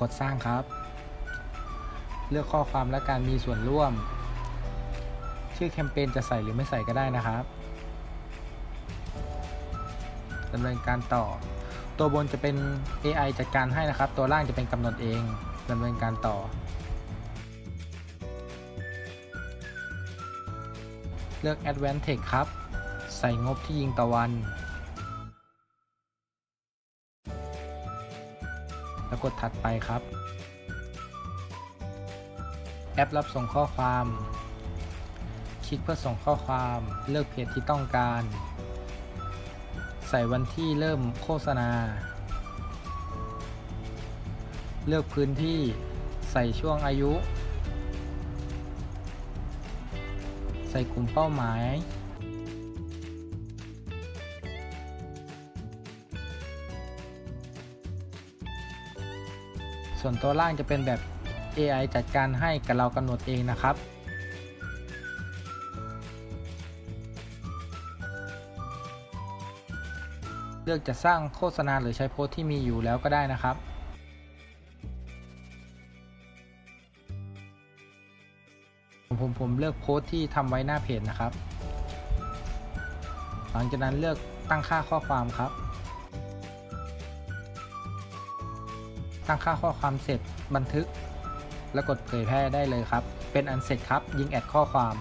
กดสร้างครับ เลือกข้อความและการมีส่วนร่วม ชื่อแคมเปญจะใส่หรือไม่ใส่ก็ได้นะครับดำเนินการต่อ ตัวบนจะเป็น AI จัดการให้นะครับ ตัวล่างจะเป็นกำหนดเองดำเนินการต่อ เลือก Advanced Text ครับ ใส่งบที่ยิงต่อวัน แล้วกดถัดไปครับ แอปรับส่งข้อความ คลิกเพื่อส่งข้อความ เลือกเพจที่ต้องการ ใส่วันที่เริ่มโฆษณา เลือกพื้นที่ใส่ช่วงอายุ ใส่กลุ่มเป้าหมาย ส่วนตัวล่างจะเป็นแบบ AI จัดการให้กับเรากำหนดเองนะครับ เลือกจะสร้างโฆษณาหรือใช้โพสที่มีอยู่แล้วก็ได้นะครับผมผมผมเลือกโพสที่ทำไว้หน้าเพจนะครับ หลังจากนั้นเลือกตั้งค่าข้อความครับ ตั้งค่าข้อความเสร็จบันทึก แล้วกดเผยแพร่ได้เลยครับ เป็นอันเสร็จครับ ยิงแอดข้อความ